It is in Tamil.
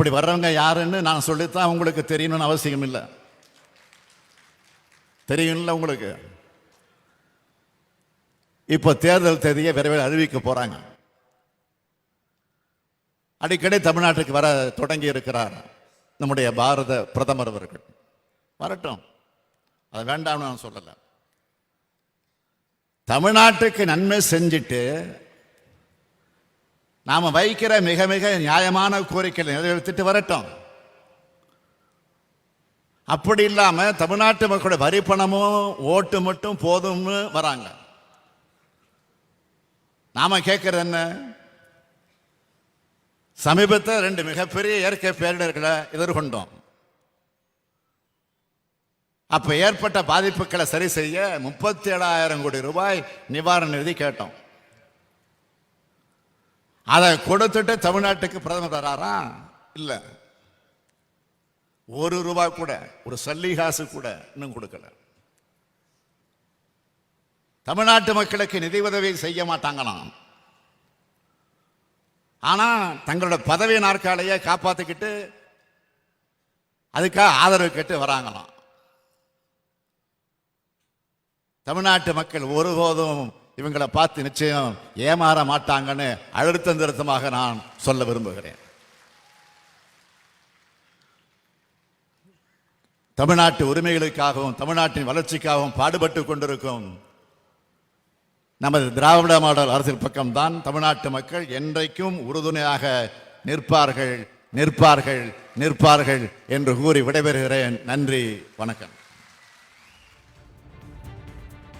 இப்படி வர்றவங்க யாருன்னு நான் சொல்லித்தான் உங்களுக்கு தெரியணும்னு அவசியம் இல்லை. தெரியும்ல உங்களுக்கு? இப்போ தேர்தல் தேதியை விரைவில் அறிவிக்க போறாங்க. அடிக்கடி தமிழ்நாட்டுக்கு வர தொடங்கி இருக்கிறார் நம்முடைய பாரத பிரதமர் அவர்கள். வரட்டும். அது வேண்டாம்னு நான் சொல்லலை. தமிழ்நாட்டுக்கு நன்மை செஞ்சுட்டு நாம் வைக்கிற மிக மிக நியாயமான கோரிக்கைகளை நிறைவேற்றிட்டு வரட்டும்? அப்படி இல்லாமல் தமிழ்நாட்டு மக்களுடைய வரி பணமும் ஓட்டு மட்டும் போதும்னு வராங்க. நாம் கேட்கறது என்ன? சமீபத்தில் ரெண்டு மிகப்பெரிய இயற்கை பேரிடர்களை எதிர்கொண்டோம். அப்போ ஏற்பட்ட பாதிப்புகளை சரி செய்ய முப்பத்தி ஏழாயிரம் கோடி ரூபாய் நிவாரண நிதி கேட்டோம். அதை கொடுத்துட்டு தமிழ்நாட்டுக்கு பிரதமர் வராரா இல்லை. ஒரு ரூபாய் கூட ஒரு சல்லி காசு கூட இன்னும் கொடுக்கல. தமிழ்நாட்டு மக்களுக்கு நிதி உதவி செய்ய மாட்டாங்களாம். ஆனா தங்களோட பதவி நாற்காலையை காப்பாத்திக்கிட்டு அதுக்காக ஆதரவு கேட்டு வராங்களாம். தமிழ்நாட்டு மக்கள் ஒருபோதும் இவங்களை பார்த்து நிச்சயம் ஏமாற மாட்டாங்கன்னு அழுத்தம் திருத்தமாக நான் சொல்ல விரும்புகிறேன். தமிழ்நாட்டு உரிமைகளுக்காகவும் தமிழ்நாட்டின் வளர்ச்சிக்காகவும் பாடுபட்டு கொண்டிருக்கும் நமது திராவிட மாடல் அரசியல் பக்கம்தான் தமிழ்நாட்டு மக்கள் என்றைக்கும் உறுதுணையாக நிற்பார்கள் நிற்பார்கள் நிற்பார்கள் என்று கூறி விடைபெறுகிறேன். நன்றி வணக்கம்.